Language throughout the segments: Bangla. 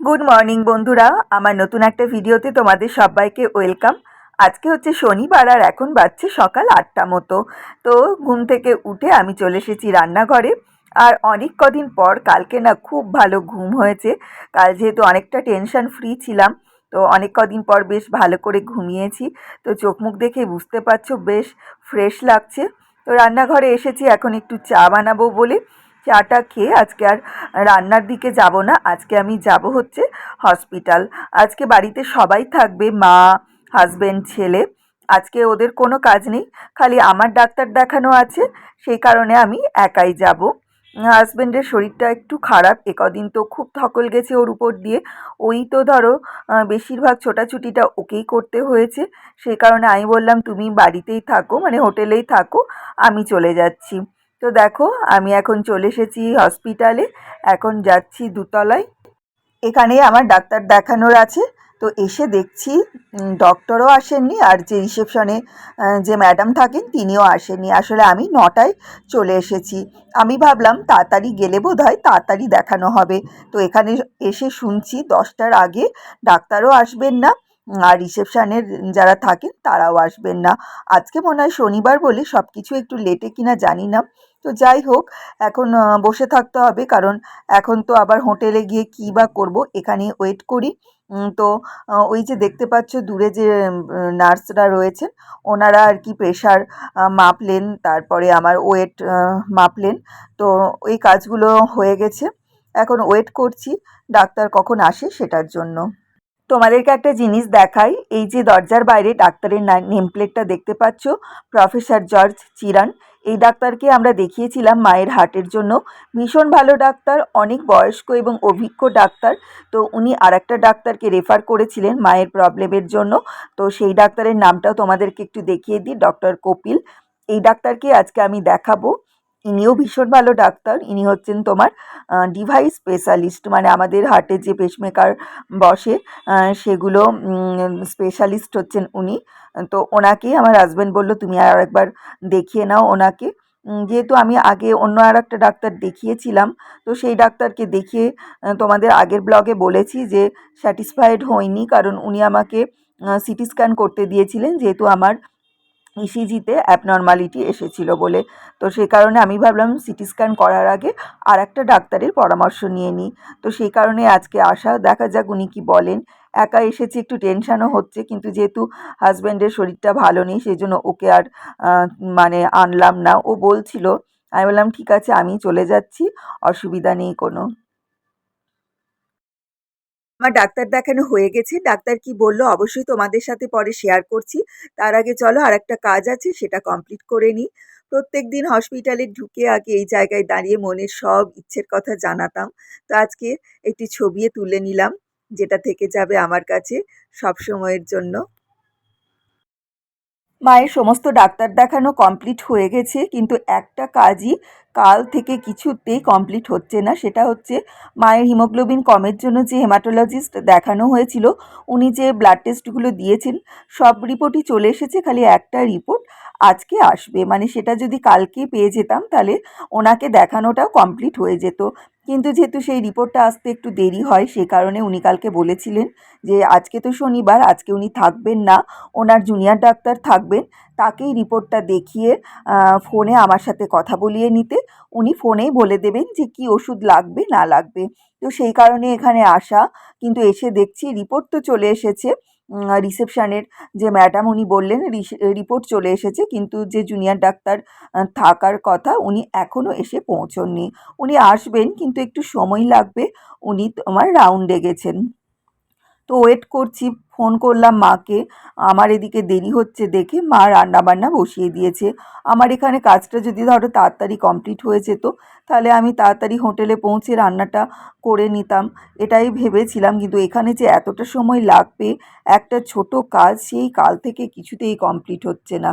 গুড মর্নিং বন্ধুরা। আমার নতুন একটা ভিডিওতে তোমাদের সবাইকে ওয়েলকাম। আজকে হচ্ছে শনিবার আর এখন বাজছে সকাল আটটা মতো। তো ঘুম থেকে উঠে আমি চলে এসেছি রান্নাঘরে। আর অনেক কদিন পর কালকে না খুব ভালো ঘুম হয়েছে। কাল যেহেতু অনেকটা টেনশন ফ্রি ছিলাম, তো অনেক কদিন পর বেশ ভালো করে ঘুমিয়েছি। তো চোখ মুখ দেখে বুঝতে পারছ, বেশ ফ্রেশ লাগছে। তো রান্নাঘরে এসেছি, এখন একটু চা বানাবো বলে। চাটা খেয়ে আজকে আর রান্নার দিকে যাব না। আজকে আমি যাব হচ্ছে হসপিটাল আজকে বাড়িতে সবাই থাকবে, মা হাজবেন্ড ছেলে। আজকে ওদের কোনো কাজ নেই, খালি আমার ডাক্তার দেখানো আছে, সেই কারণে আমি একাই যাব। হাজব্যান্ডের শরীরটা একটু খারাপ এ কদিন তো খুব ধকল গেছে ওর উপর দিয়ে। ওই তো ধরো বেশিরভাগ ছোটাছুটিটা ওকেই করতে হয়েছে। সেই কারণে আমি বললাম, তুমি বাড়িতেই থাকো মানে হোটেলেই থাকো, আমি চলে যাচ্ছি। তো দেখো, আমি এখন চলে এসেছি হসপিটালে এখন যাচ্ছি দুতলায়। এখানে আমার ডাক্তার দেখানোর আছে। তো এসে দেখছি ডক্টরও আসেননি আর যে রিসেপশনে যে ম্যাডাম থাকেন, তিনিও আসেননি। আসলে আমি নটায় চলে এসেছি। আমি ভাবলাম, তাড়াতাড়ি গেলে বোধ হয় তাড়াতাড়ি দেখানো হবে। তো এখানে এসে শুনছি, দশটার আগে ডাক্তারও আসবেন না। আর রিসেপশানের যারা থাকেন তারাও আসবেন না। আজকে মনে হয় শনিবার বলে সব কিছু একটু লেটে কিনা জানি না। তো যাই হোক, এখন বসে থাকতে হবে কারণ এখন তো আবার হোটেলে গিয়ে কী বা করব এখানে ওয়েট করি। তো ওই যে দেখতে পাচ্ছ দূরে যে নার্সরা রয়েছেন, ওনারা আর কি প্রেশার মাপলেন, তারপরে আমার ওয়েট মাপলেন। তো ওই কাজগুলো হয়ে গেছে। এখন ওয়েট করছি, ডাক্তার কখন আসে সেটার জন্য। তোমাদেরকে একটা জিনিস দেখাই। এই যে দরজার বাইরে ডাক্তারের নেম প্লেটটা দেখতে পাচ্ছ প্রফেসর জর্জ চিরান এই ডাক্তারকে আমরা দেখিয়েছিলাম মায়ের হার্টের জন্য। ভীষণ ভালো ডাক্তার, অনেক বয়স্ক এবং অভিজ্ঞ ডাক্তার। তো উনি আর একটা ডাক্তারকে রেফার করেছিলেন মায়ের প্রবলেমের জন্য। তো সেই ডাক্তারের নামটাও তোমাদেরকে একটু দেখিয়ে দিই ডক্টর কপিল এই ডাক্তারকে আজকে আমি দেখাবো। ইনিও ভীষণ ভালো ডাক্তার। ইনি হচ্ছেন তোমার ডিভাইস স্পেশালিস্ট মানে আমাদের হার্টে যে পেসমেকার বসে সেগুলো স্পেশালিস্ট হচ্ছেন উনি। তো ওনাকেই আমার হাজব্যান্ড বলল, তুমি আর একবার দেখিয়ে নাও ওনাকে। যেহেতু আমি আগে অন্য আর একটা ডাক্তার দেখিয়েছিলাম, তো সেই ডাক্তারকে দেখিয়ে তোমাদের আগের ব্লগে বলেছি যে স্যাটিসফাইড হইনি, কারণ উনি আমাকে সিটি স্ক্যান করতে দিয়েছিলেন, যেহেতু আমার ইসিজিতে অ্যাবনর্মালিটি এসেছিল বলে। তো সেই কারণে আমি ভাবলাম সিটি স্ক্যান করার আগে আর একটা ডাক্তারের পরামর্শ নিয়ে নিই। তো সেই কারণে আজকে আসা, দেখা যাক উনি কী বলেন। একা এসেছি, একটু টেনশানও হচ্ছে, কিন্তু যেহেতু হাজব্যান্ডের শরীরটা ভালো নেই সেই জন্য ওকে আর মানে আনলাম না। ও বলছিল, আমি বললাম, ঠিক আছে আমি চলে যাচ্ছি, অসুবিধা নেই কোনো। আমার ডাক্তার দেখানো হয়ে গেছে। ডাক্তার কি বলল অবশ্যই তোমাদের সাথে পরে শেয়ার করছি। তার আগে চলো আর একটা কাজ আছে, সেটা কমপ্লিট করে নিই। প্রত্যেক দিন হসপিটালে ঢুকে আগে এই জায়গায় দাঁড়িয়ে মনের সব ইচ্ছের কথা জানাতাম। তো আজকে একটি ছবি তুলে নিলাম, যেটা থেকে যাবে আমার কাছে সব সময়ের জন্য। মায়ের সমস্ত ডাক্তার দেখানো কমপ্লিট হয়ে গেছে, কিন্তু একটা কাজই কাল থেকে কিছুতেই কমপ্লিট হচ্ছে না। সেটা হচ্ছে মায়ের হিমোগ্লোবিন কমের জন্য যে হেমাটোলজিস্ট দেখানো হয়েছিল, উনি যে ব্লাড টেস্টগুলো দিয়েছেন, সব রিপোর্টই চলে এসেছে, খালি একটা রিপোর্ট আজকে আসবে। মানে সেটা যদি কালকে পেয়ে যেতাম, তাহলে ওনাকে দেখানোটাও কমপ্লিট হয়ে যেত। কিন্তু যেহেতু সেই রিপোর্টটা আসতে একটু দেরি হয়, সে কারণে উনি কালকে বলেছিলেন যে, আজকে তো শনিবার, আজকে উনি থাকবেন না। ওনার জুনিয়র ডাক্তার থাকবেন। তাকেই রিপোর্টটা দেখিয়ে ফোনে আমার সাথে কথা বলিয়ে নিতে। উনি ফোনেই বলে দেবেন যে, কি ওষুধ লাগবে, না লাগবে? তো সেই কারণে এখানে আসা। কিন্তু এসে দেখছি রিপোর্ট তো চলে এসেছে। রিসেপশানের যে ম্যাডাম উনি বললেন রিপোর্ট চলে এসেছে, কিন্তু যে জুনিয়র ডাক্তার থাকার কথা উনি এখনও এসে পৌঁছননি। উনি আসবেন, কিন্তু একটু সময় লাগবে, উনি তোমার রাউন্ডে গেছেন। তো ওয়েট করছি। ফোন করলাম মাকে। আমার এদিকে দেরি হচ্ছে দেখে মা রান্নাবান্না বসিয়ে দিয়েছে। আমার এখানে কাজটা যদি ধরো তাড়াতাড়ি কমপ্লিট হয়ে যেত, তাহলে আমি তাড়াতাড়ি হোটেলে পৌঁছে রান্নাটা করে নিতাম। এটাই ভেবেছিলাম, কিন্তু এখানে যে এতটা সময় লাগবে, একটা ছোট কাজ, সেই কাল থেকে কিছুতেই কমপ্লিট হচ্ছে না।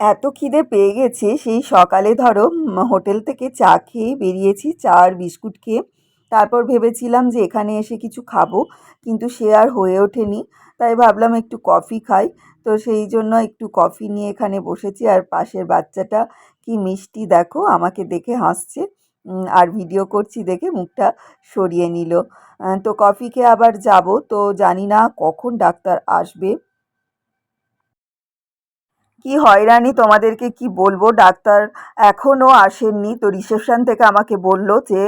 এত খিদে পেয়ে গেছে, সেই সকালে ধরো হোটেল থেকে চা খেয়ে বেরিয়েছি, চা আর বিস্কুট খেয়ে। তারপর ভেবেছিলাম যে এখানে এসে কিছু খাব। কিন্তু সে আর হয়ে ওঠেনি। তাই ভাবলাম একটু কফি খাই। তো সেই জন্য একটু কফি নিয়ে এখানে বসেছি। আর পাশের বাচ্চাটা কি মিষ্টি দেখো, আমাকে দেখে হাসছে। আর ভিডিও করছি দেখে মুখটা সরিয়ে নিল। তো কফি খেয়ে আবার যাব। তো জানি না কখন ডাক্তার আসবে। কি হয়রানি তোমাদেরকে কি বলব? ডাক্তার এখনও আসেননি। তো রিসেপশন থেকে আমাকে বলল যে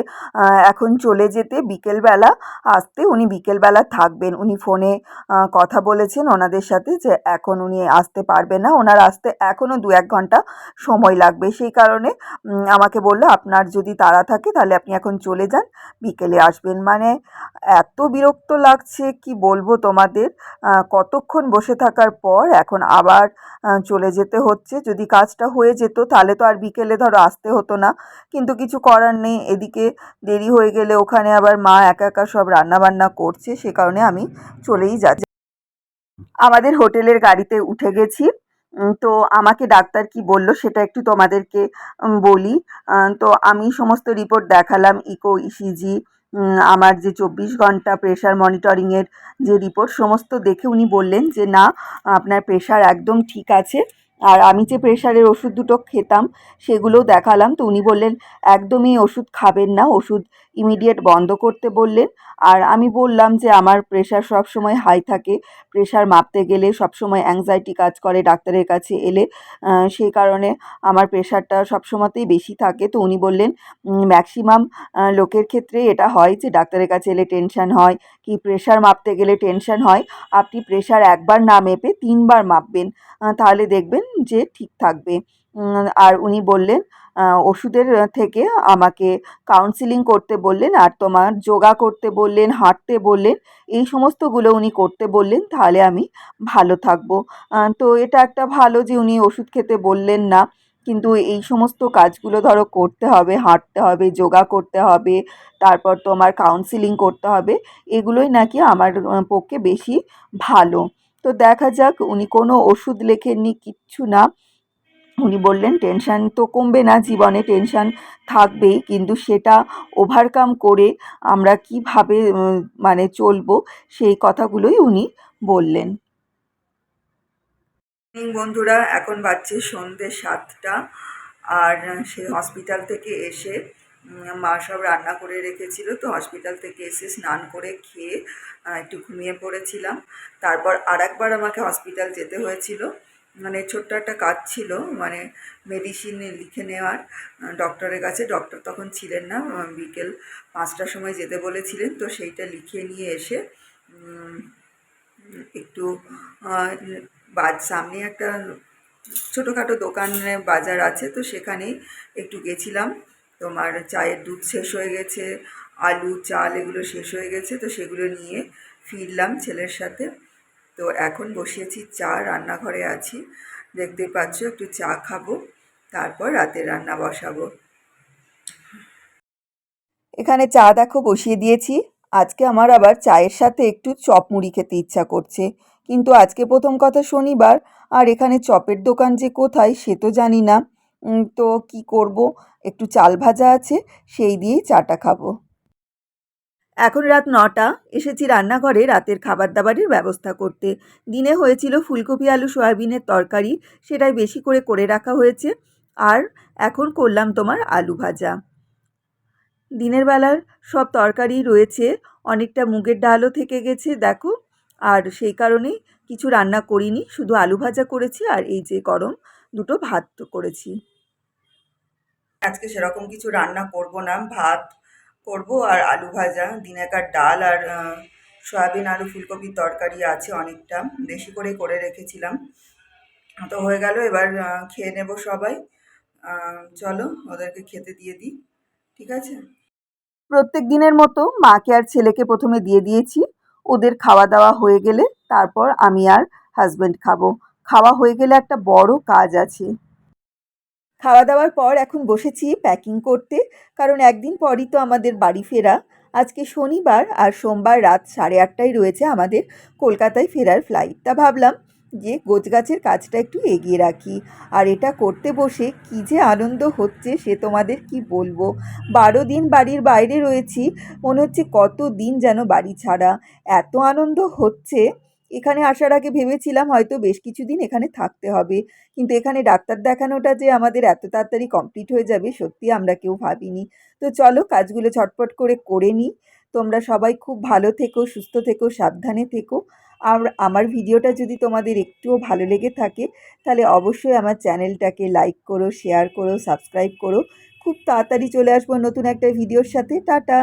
এখন চলে যেতে বিকেলবেলা। আসতে উনি বিকেলবেলা থাকবেন। উনি ফোনে কথা বলেছেন ওনাদের সাথে যে এখন উনি আসতে পারবে না। ওনার আসতে এখনও দু এক ঘণ্টা সময় লাগবে। সেই কারণে আমাকে বলল আপনার যদি তাড়া থাকে তাহলে আপনি এখন চলে যান। বিকেলে আসবেন। মানে এত বিরক্ত লাগছে কি বলব তোমাদের? কতক্ষণ বসে থাকার পর এখন আবার আহ, চলে যেতে হচ্ছে। যদি কাজটা হয়ে যেত তাহলে তো আর বিকেলে ধরো আসতে হতো না। কিন্তু কিছু করার নেই। এদিকে দেরি হয়ে গেলে ওখানে আবার মা একা একা সব রান্নাবান্না করছে। সে কারণে আমি চলেই যাচ্ছি। আমাদের হোটেলের গাড়িতে উঠে গেছি। তো আমাকে ডাক্তার কি বলল সেটা একটু তোমাদেরকে বলি। তো আমি সমস্ত রিপোর্ট দেখালাম, ইকো, ইসিজি আমার যে চব্বিশ ঘণ্টা প্রেশার মনিটরিংয়ের যে রিপোর্ট সমস্ত দেখে উনি বললেন যে, না, আপনার প্রেশার একদম ঠিক আছে। আর আমি যে প্রেশারের ওষুধ দুটো খেতাম, সেগুলোও দেখালাম। তো উনি বললেন, একদমই ওষুধ খাবেন না, ওষুধ ইমিডিয়েট বন্ধ করতে বললেন। আর আমি বললাম যে, আমার প্রেশার সব সময় হাই থাকে। প্রেশার মাপতে গেলে সবসময় অ্যাংজাইটি কাজ করে ডাক্তারের কাছে এলে। সেই কারণে আমার প্রেশারটা সবসময়তেই বেশি থাকে। তো উনি বললেন ম্যাক্সিমাম লোকের ক্ষেত্রে এটা হয় যে, ডাক্তারের কাছে এলে টেনশন হয়। কি প্রেশার মাপতে গেলে টেনশন হয়? আপনি প্রেশার একবার না মেপে তিনবার মাপবেন। তাহলে দেখবেন যে ঠিক থাকবে। আর উনি বললেন ওষুধের থেকে আমাকে কাউন্সিলিং করতে বললেন আর তোমার যোগা করতে বললেন, হাঁটতে বললেন, এই সমস্তগুলো উনি করতে বললেন, তাহলে আমি ভালো থাকব। তো এটা একটা ভালো যে উনি ওষুধ খেতে বললেন না, কিন্তু এই সমস্ত কাজগুলো ধরো করতে হবে, হাঁটতে হবে, যোগা করতে হবে, তারপর তোমার কাউন্সিলিং করতে হবে, এগুলোই নাকি আমার পক্ষে বেশি ভালো। তো দেখা যাক, উনি কোনো ওষুধ লেখেননি, কিচ্ছু না। উনি বললেন টেনশান তো কমবে না, জীবনে টেনশান থাকবেই, কিন্তু সেটা ওভারকাম করে আমরা কীভাবে মানে চলবো? সেই কথাগুলোই উনি বললেন। বন্ধুরা, এখন বাজছে সন্ধ্যে সাতটা, আর সে হসপিটাল থেকে এসে মা সব রান্না করে রেখেছিল, তো হসপিটাল থেকে এসে স্নান করে খেয়ে একটু ঘুমিয়ে পড়েছিলাম। তারপর আর একবার আমাকে হসপিটাল যেতে হয়েছিল। মানে ছোট্ট একটা কাজ ছিল মানে মেডিসিন লিখে নেওয়ার ডক্টরের কাছে। ডক্টর তখন ছিলেন না বিকেল পাঁচটার সময় যেতে বলেছিলেন, তো সেইটা লিখে নিয়ে এসে একটু বাজ, সামনে একটা ছোটোখাটো দোকানে বাজার আছে, তো সেখানেই একটু গেছিলাম। তোমার চায়ের দুধ শেষ হয়ে গেছে, আলু, চাল এগুলো শেষ হয়ে গেছে, তো সেগুলো নিয়ে ফিরলাম ছেলের সাথে। তো এখন বসিয়েছি চা, রান্নাঘরে আছি। দেখতে পাচ্ছ, একটু চা খাব, তারপর রাতে রান্না বসাবো। এখানে চা দেখো বসিয়ে দিয়েছি। আজকে আমার আবার চায়ের সাথে একটু চপ মুড়ি খেতে ইচ্ছা করছে। কিন্তু আজকে প্রথম কথা শনিবার, আর এখানে চপের দোকান যে কোথায় সে তো জানি না। তো কি করব? একটু চাল ভাজা আছে, সেই দিয়েই চাটা খাব। এখন রাত নটা, এসেছি রান্নাঘরে রাতের খাবার দাবারের ব্যবস্থা করতে। দিনে হয়েছিল ফুলকপি, আলু, সয়াবিনের তরকারি, সেটাই বেশি করে করে রাখা হয়েছে। আর এখন করলাম তোমার আলু ভাজা। দিনের বেলার সব তরকারি রয়েছে, অনেকটা মুগের ডালও থেকে গেছে, দেখো। আর সেই কারণেই কিছু রান্না করিনি, শুধু আলু ভাজা করেছি আর এই যে গরম দুটো ভাত করেছি। আজকে সেরকম কিছু রান্না করব না, ভাত করব আর আলু ভাজা, দিনেকার ডাল আর সয়াবিন আলু ফুলকপির তরকারি আছে অনেকটা, বেশি করে করে রেখেছিলাম। তো হয়ে গেল, এবার খেয়ে নেব সবাই। চলো, ওদেরকে খেতে দিয়ে দিই, ঠিক আছে? প্রত্যেক দিনের মতো মাকে আর ছেলেকে প্রথমে দিয়ে দিয়েছি। ওদের খাওয়া দাওয়া হয়ে গেলে তারপর আমি আর হাজব্যান্ড খাব। খাওয়া হয়ে গেলে একটা বড় কাজ আছে। খাওয়া দাওয়ার পর এখন বসেছি প্যাকিং করতে, কারণ একদিন পরই তো আমাদের বাড়ি ফেরা। আজকে শনিবার আর সোমবার রাত সাড়ে আটটায় রয়েছে আমাদের কলকাতায় ফেরার ফ্লাইট তা ভাবলাম যে গোছগাছের কাজটা একটু এগিয়ে রাখি। আর এটা করতে বসে কী যে আনন্দ হচ্ছে সে তোমাদের কি বলব? বারো দিন বাড়ির বাইরে রয়েছি, মনে হচ্ছে কত দিন যেন বাড়ি ছাড়া। এত আনন্দ হচ্ছে। এখানে আসার আগে ভেবেছিলাম হয়তো বেশ কিছুদিন এখানে থাকতে হবে। কিন্তু এখানে ডাক্তার দেখানোটা যে আমাদের এত তাড়াতাড়ি কমপ্লিট হয়ে যাবে, সত্যি আমরা কেউ ভাবিনি। তো চলো কাজগুলো ঝটপট করে করে নিই। তোমরা সবাই খুব ভালো থেকো, সুস্থ থেকো, সাবধানে থেকো। আর আমার ভিডিওটা যদি তোমাদের একটুও ভালো লেগে থাকে, তাহলে অবশ্যই আমার চ্যানেলটাকে লাইক করো শেয়ার করো সাবস্ক্রাইব করো। খুব তাড়াতাড়ি চলে আসব নতুন একটা ভিডিওর সাথে। টাটা!